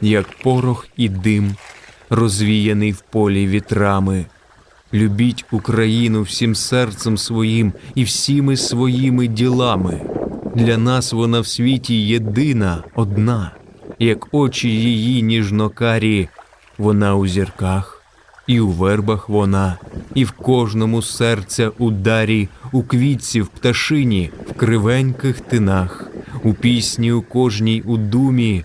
як порох і дим, розвіяний в полі вітрами. Любіть Україну всім серцем своїм і всіми своїми ділами. Для нас вона в світі єдина, одна, як очі її ніжнокарі, вона у зірках, і у вербах вона, і в кожному серця ударі, у квітці, в пташині, в кривеньких тинах, у пісні у кожній у думі,